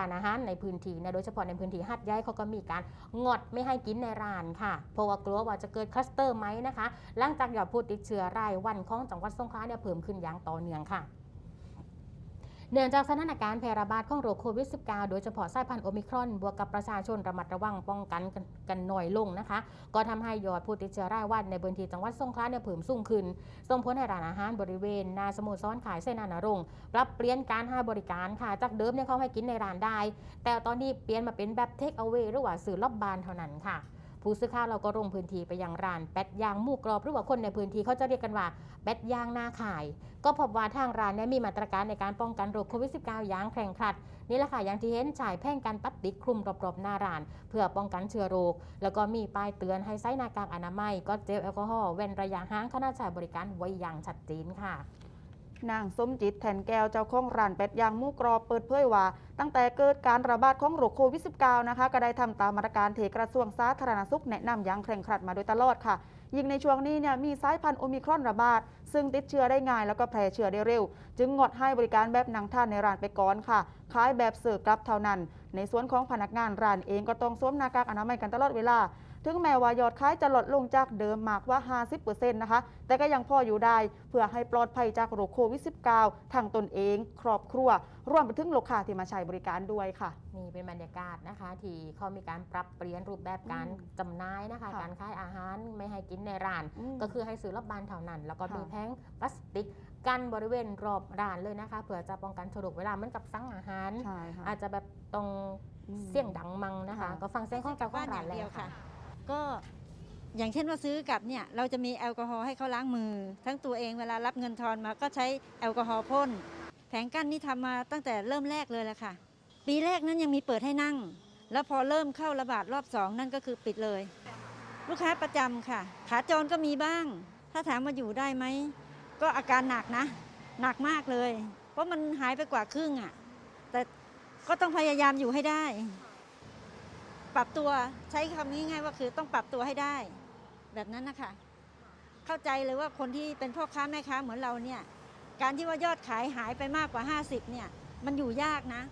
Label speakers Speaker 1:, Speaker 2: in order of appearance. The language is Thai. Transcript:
Speaker 1: านอาหารในพื้นที่เนี่ยโดยเฉพาะในพื้นที่หัดใหญ่เขาก็มีการงดไม่ให้กินในร้านค่ะเพราะว่ากลัวว่าจะเกิดคลัสเตอร์ไหมนะคะ หลังจากยอดผู้ติดเชื้อรายวันของจังหวัดสงขลาเนี่ยเพิ่มขึ้นอย่างต่อเนื่องค่ะ เนื่องจากสถานการณ์แพร่ระบาดของโรคโควิด -19 โดยเฉพาะสายพันธุ์โอมิครอน บวกกับประชาชนระมัดระวังป้องกันกันหน่อยลงนะคะ ก็ทำให้ยอดผู้ติดเชื้อรายวันในพื้นที่จังหวัดสงขลาเนี่ยเพิ่มสูงขึ้น ส่งผลให้ร้านอาหารบริเวณหนาสมุทรซ้อนขายเส้นนานารงปรับเปลี่ยนการให้บริการค่ะ จากเดิมเนี่ยเขาให้กินในร้านได้ แต่ตอนนี้เปลี่ยนมาเป็นแบบเทคเอา a y หรือว่าสื่อรอบบานเท่านั้นค่ะ ผู้สื่อข่าวเราก็ลงพื้นที่ไปยังร้านแป๊ดยางหมูกรอบหรือว่าคนในพื้นที่เขาจะเรียกกันว่าแป๊ดยางหน้าขาย ก็พบว่าทางร้านนี่มีมาตรการในการป้องกันโรคโควิด -19 อย่างเคร่งครัดนี่แหละค่ะอย่างที่เห็นฉายแพ่งกันพลาสติกคลุมรอบๆหน้าร้าน เพื่อป้องกันเชื้อโรค แล้วก็มีป้ายเตือนให้ใช้หน้ากากอนามัย ก็เจลแอลกอฮอล์เว้นระยะห่างขณะใช้บริการไว้อย่างชัดเจนค่ะ
Speaker 2: นางสมจิตแทนแก้วเจ้าของร้านเป็ดย่างมูกรอบเปิดเผยว่า ตั้งแต่เกิดการระบาดของโรคโควิด -19 นะคะ ก็ได้ทำตามมาตรการเทกระทรวงสาธารณสุขแนะนำอย่างเคร่งครัดมาโดยตลอดค่ะ ยิ่งในช่วงนี้เนี่ยมีสายพันธุ์โอมิครอนระบาด ซึ่งติดเชื้อได้ง่ายแล้วก็แพร่เชื้อได้เร็ว จึงงดให้บริการแบบนั่งท่านในร้านไปก่อนค่ะ ขายแบบเสิร์ฟกลับเท่านั้น ในส่วนของพนักงานร้านเองก็ต้องสวมหน้ากากอนามัยกันตลอดเวลา ถึงแม้ว่ายอดขายจะลดลงจากเดิมมากกว่า 50%นะคะ แต่ก็ยังพออยู่ได้ เพื่อให้ปลอดภัยจากโรคโควิด -19 ทางตนเอง ครอบครัว รวมไปถึงลูกค้าที่มาใช้บริการด้วยค่ะ
Speaker 1: นี่เป็นบรรยากาศนะคะ ที่เขามีการปรับเปลี่ยนรูปแบบการ
Speaker 2: อืม
Speaker 1: จำหน่ายนะคะ
Speaker 2: ค่ะ
Speaker 1: การขายอาหารไม่ให้กินในร้าน
Speaker 2: อืม
Speaker 1: ก็คือให้ซื้อรอบบานเท่านั้น แล้วก็
Speaker 2: ค่ะ
Speaker 1: มีแผงพลาสติก กันบริเวณรอบร้านเลยนะคะเผื่อจะป้องกันฉลกเวลาเหมือนกับสั่งอาหาร
Speaker 2: ใช่ค่ะ
Speaker 1: อาจจะแบบตรง
Speaker 2: อืม
Speaker 1: เสียงดังมังนะคะ
Speaker 2: ค่ะ
Speaker 1: ก็ฟังเสียงของเจ้าของร้านเลยค่ะ
Speaker 3: ก็อย่างเช่นว่าซื้อกลับเนี่ย เราจะมีแอลกอฮอล์ให้เขาล้างมือ ทั้งตัวเองเวลารับเงินทอนมาก็ใช้แอลกอฮอล์พ่นแผงกั้นนี่ทำมาตั้งแต่เริ่มแรกเลยแหละค่ะ ปีแรกนั้นยังมีเปิดให้นั่ง แล้วพอเริ่มเข้าระบาดรอบสองนั่นก็คือปิดเลย ลูกค้าประจำค่ะ ขาจรก็มีบ้าง ถ้าถามมาอยู่ได้ไหม ก็อาการหนักนะ หนักมากเลย เพราะมันหายไปกว่าครึ่งอะ่ะ แต่ก็ต้องพยายามอยู่ให้ได้ ปรับตัวใช้คำง่ายๆว่าคือต้องปรับตัวให้ได้ แบบนั้นนะคะ เข้าใจเลยว่าคนที่เป็นพ่อค้าแม่ค้าเหมือนเราเนี่ย การที่ว่ายอดขายหายไปมากกว่า 50เนี่ย มันอยู่ยากนะ